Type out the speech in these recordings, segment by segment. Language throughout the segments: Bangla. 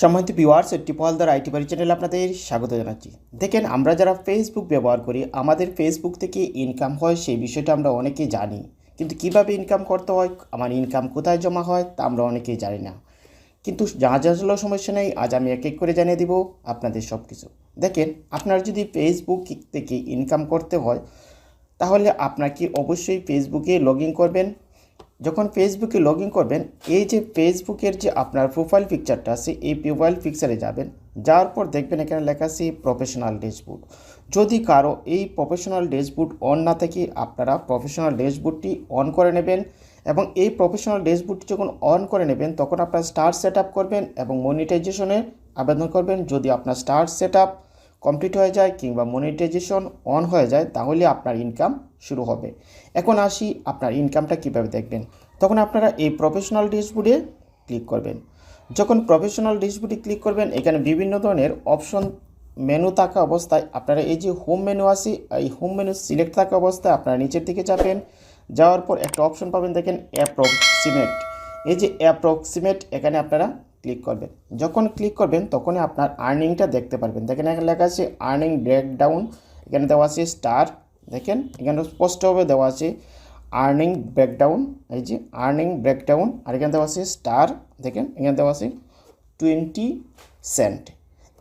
সম্মানিত ভিউয়ার্স টিপলদার আইটি বাড়ি চ্যানেল আপনাদের স্বাগত জানাচ্ছি। দেখেন, আমরা যারা ফেসবুক ব্যবহার করি, আমাদের ফেসবুক থেকে ইনকাম হয়, সেই বিষয়টা আমরা অনেকেই জানি। কিন্তু কীভাবে ইনকাম করতে হয়, আমার ইনকাম কোথায় জমা হয়, তা আমরা অনেকেই জানি না। কিন্তু যা যা হলো সমস্যা নেই, আজ আমি এক এক করে জানিয়ে দিব আপনাদের সব কিছু দেখেন, আপনার যদি ফেসবুক থেকে ইনকাম করতে হয়, তাহলে আপনাকে অবশ্যই ফেসবুকে লগ করবেন। যখন ফেসবুকে লগ করবেন, এই যে ফেসবুকের যে আপনার প্রোফাইল পিকচারটা আছে এই প্রোফাইল পিকচারে যাবেন। যাওয়ার পর দেখবেন এখানে লেখা আছে প্রফেশনাল ড্যাশবোর্ড যদি কারও এই প্রফেশনাল ড্যাশবোর্ড অন না থাকে, আপনারা প্রফেশনাল ড্যাশবোর্ডটি অন করে নেবেন এবং এই প্রফেশনাল ড্যাশবোর্ডটি যখন অন করে নেবেন, তখন আপনার স্টার সেট করবেন এবং মনিটাইজেশনের আবেদন করবেন। যদি আপনার স্টার সেট কমপ্লিট হয়ে যায় কিংবা মনিটাইজেশন অন হয়ে যায়, তাহলে আপনার ইনকাম শুরু হবে। এখন আসি আপনার ইনকামটা কীভাবে দেখবেন। তখন আপনারা এই প্রফেশনাল ড্যাশবোর্ডে ক্লিক করবেন। যখন প্রফেশনাল ড্যাশবোর্ডে ক্লিক করবেন, এখানে বিভিন্ন ধরনের অপশন মেনু থাকা অবস্থায় আপনারা এই যে হোম মেনু আছে, এই হোম মেনু সিলেক্ট থাকা অবস্থায় আপনারা নিচের দিকে যাবেন। যাওয়ার পর একটা অপশন পাবেন, দেখেন অ্যাপ্রক্সিমেট এই যে অ্যাপ্রক্সিমেট এখানে আপনারা ক্লিক করবেন। যখন ক্লিক করবেন, তখনই আপনার আর্নিংটা দেখতে পারবেন। দেখেন এখানে লেখা আছে আর্নিং ব্রেকডাউন এখানে দেওয়া আছে স্টার দেখেন, এখানে স্পষ্টভাবে দেওয়া আছে আর্নিং ব্রেকডাউন এই যে আর্নিং ব্রেকডাউন আর এখানে দেওয়া আছে স্টার দেখেন, এখানে দেওয়া আছে টোয়েন্টি সেন্ট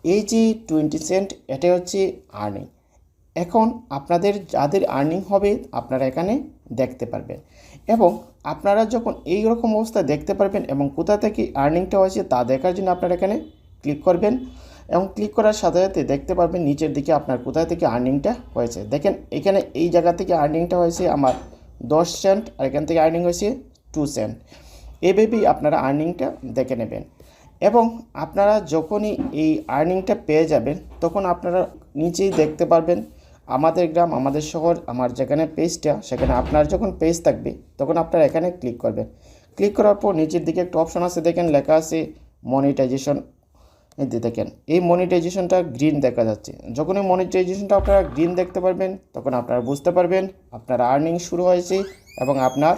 এই যে টোয়েন্টি সেন্ট এটাই হচ্ছে আর্নিং এখন আপনাদের যাদের আর্নিং হবে, আপনারা এখানে দেখতে পারবেন। এবং আপনারা যখন এই রকম অবস্থা দেখতে পারবেন এবং কোথা থেকে আর্নিংটা হয়েছে তা দেখার জন্য আপনারা এখানে ক্লিক করবেন। এবং ক্লিক করার সাথে সাথে দেখতে পারবেন নিচের দিকে আপনার কোথায় থেকে আর্নিংটা হয়েছে। দেখেন, এখানে এই জায়গা থেকে আর্নিংটা হয়েছে আমার দশ সেন্ট আর এখান থেকে আর্নিং হয়েছে টু সেন্ট এইভাবেই আপনারা আর্নিংটা দেখে নেবেন। এবং আপনারা যখনই এই আর্নিংটা পেয়ে যাবেন, তখন আপনারা নিচেই দেখতে পারবেন আমাদের গ্রাম, আমাদের শহর, আমার যেখানে পেজটা সেখানে আপনার যখন পেজ থাকবে, তখন আপনারা এখানে ক্লিক করবেন। ক্লিক করার পর নিচের দিকে একটা অপশন আছে, দেখেন লেখা আছে মনিটাইজেশন এই দেখেন, এই মনিটাইজেশনটা গ্রিন দেখা যাচ্ছে। যখন এই মনিটাইজেশনটা আপনারা গ্রিন দেখতে পারবেন, তখন আপনারা বুঝতে পারবেন আপনার আর্নিং শুরু হয়েছে এবং আপনার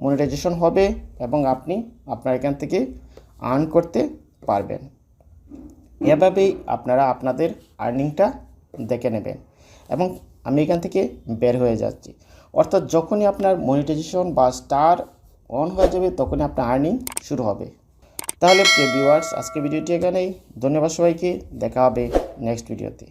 মনিটাইজেশন হবে এবং আপনি আপনার এখান থেকে আর্ন করতে পারবেন। এভাবেই আপনারা আপনাদের আর্নিংটা দেখে নেবেন এবং আমি এখান থেকে বের হয়ে যাচ্ছি। অর্থাৎ যখনই আপনার মনিটাইজেশন বা স্টার অন হয়ে যাবে, তখনই আপনার আর্নিং শুরু হবে। তাহলে প্রিয় ভিউয়ার্স আজকে ভিডিওটি এখানেই। ধন্যবাদ সবাইকে। দেখা হবে নেক্সট ভিডিওতে